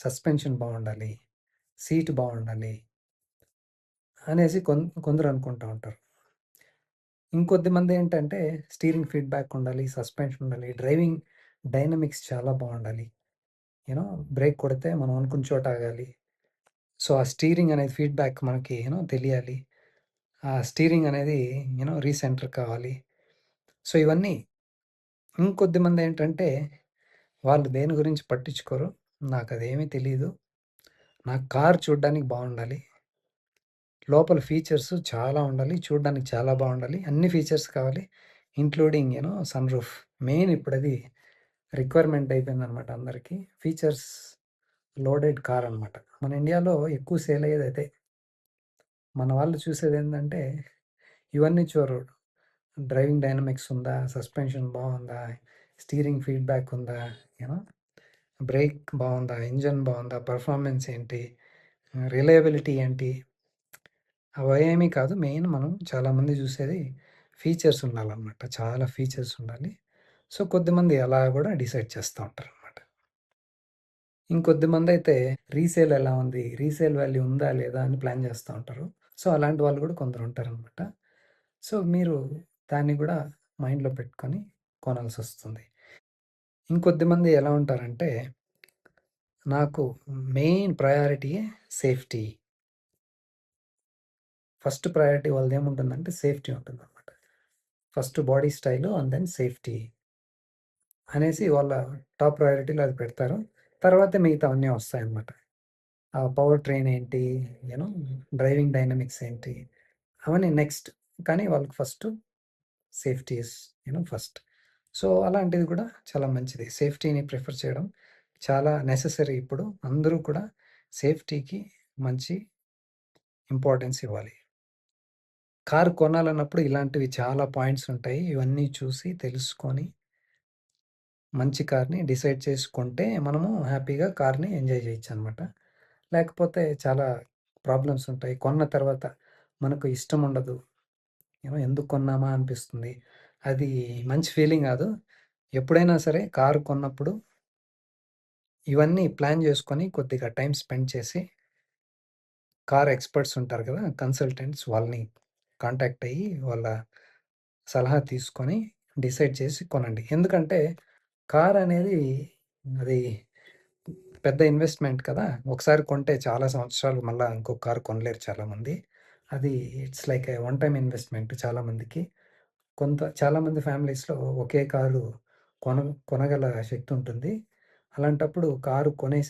Suspension బాగుండాలి seat బాగుండాలి అనేసి కొం కొందరు అనుకుంటూ ఉంటారు. ఇంకొద్ది మంది ఏంటంటే స్టీరింగ్ ఫీడ్బ్యాక్ ఉండాలి సస్పెన్షన్ ఉండాలి డ్రైవింగ్ డైనమిక్స్ చాలా బాగుండాలి యూనో బ్రేక్ కొడితే మనం అనుకున్న చోట ఆగాలి. సో ఆ స్టీరింగ్ అనేది ఫీడ్బ్యాక్ మనకి యూనో తెలియాలి. ఆ స్టీరింగ్ అనేది యూనో రీసెంటర్ కావాలి. సో ఇవన్నీ ఇంకొద్ది మంది ఏంటంటే వాళ్ళు దేని గురించి పట్టించుకోరు? నాకు అదేమీ తెలీదు. నాకు కార్ చూడడానికి బాగుండాలి లోపల ఫీచర్స్ చాలా ఉండాలి. చూడడానికి చాలా బాగుండాలి అన్ని ఫీచర్స్ కావాలి. Including you know sunroof. Main ఇప్పుడు అది రిక్వైర్మెంట్ అయిపోయింది అనమాట అందరికీ. ఫీచర్స్ లోడెడ్ కార్ అనమాట. మన ఇండియాలో ఎక్కువ సేల్ అయ్యేది అయితే మన వాళ్ళు చూసేది ఏంటంటే ఇవన్నీ చూరు డ్రైవింగ్ డైనమిక్స్ ఉందా? సస్పెన్షన్ బాగుందా స్టీరింగ్ ఫీడ్బ్యాక్ ఉందా? యూనో బ్రేక్ బాగుందా ఇంజన్ బాగుందా పర్ఫార్మెన్స్ ఏంటి? రిలయబిలిటీ ఏంటి? అవేమీ కాదు. మెయిన్ మనం చాలామంది చూసేది ఫీచర్స్ ఉండాలన్నమాట. చాలా ఫీచర్స్ ఉండాలి. సో కొద్దిమంది అలా కూడా డిసైడ్ చేస్తూ ఉంటారు అనమాట ఇంకొద్దిమంది అయితే రీసేల్ ఎలా ఉంది? రీసేల్ వాల్యూ ఉందా? లేదా? అని ప్లాన్ చేస్తూ ఉంటారు. సో అలాంటి వాళ్ళు కూడా కొందరు ఉంటారనమాట సో మీరు దాన్ని కూడా మైండ్లో పెట్టుకొని కొనాల్సి వస్తుంది ఇంకొద్దిమంది ఎలా ఉంటారంటే నాకు main priority safety. First priority వాళ్ళది ఏముంటుందంటే సేఫ్టీ ఉంటుంది అనమాట first body style and then safety అనేసి వాళ్ళ టాప్ ప్రయారిటీలో అది పెడతారు. తర్వాత మిగతా అన్నీ వస్తాయన్నమాట. ఆ పవర్ ట్రైన్ ఏంటి యూనో డ్రైవింగ్ డైనమిక్స్ ఏంటి అవన్నీ నెక్స్ట్. కానీ వాళ్ళకి first safety is you know first. So అలాంటిది కూడా చాలా మంచిది. సేఫ్టీని ప్రిఫర్ చేయడం చాలా నెససరీ ఇప్పుడు. అందరూ కూడా సేఫ్టీకి మంచి ఇంపార్టెన్స్ ఇవ్వాలి. కారు కొనాలన్నప్పుడు ఇలాంటివి చాలా పాయింట్స్ ఉంటాయి. ఇవన్నీ చూసి తెలుసుకొని మంచి కార్ని డిసైడ్ చేసుకుంటే మనము హ్యాపీగా కార్ని ఎంజాయ్ చేయొచ్చు అనమాట లేకపోతే చాలా ప్రాబ్లమ్స్ ఉంటాయి. కొన్న తర్వాత మనకు ఇష్టం ఉండదు ఏమో ఎందుకు కొన్నామా అనిపిస్తుంది. అది మంచి ఫీలింగ్ కాదు. ఎప్పుడైనా సరే కారు కొన్నప్పుడు ఇవన్నీ ప్లాన్ చేసుకొని కొద్దిగా టైం స్పెండ్ చేసి కార్ ఎక్స్పర్ట్స్ ఉంటారు కదా కన్సల్టెంట్స్ వాళ్ళని కాంటాక్ట్ అయ్యి వాళ్ళ సలహా తీసుకొని డిసైడ్ చేసి కొనండి. ఎందుకంటే కార్ అనేది అది పెద్ద ఇన్వెస్ట్మెంట్ కదా. ఒకసారి కొంటే చాలా సంవత్సరాలు మళ్ళీ ఇంకో కారు కొనలేరు చాలామంది. అది it's like a one time investment చాలామందికి. కొంత చాలామంది ఫ్యామిలీస్లో ఒకే కారు కొన కొనగల శక్తి ఉంటుంది. అలాంటప్పుడు కారు కొనేసి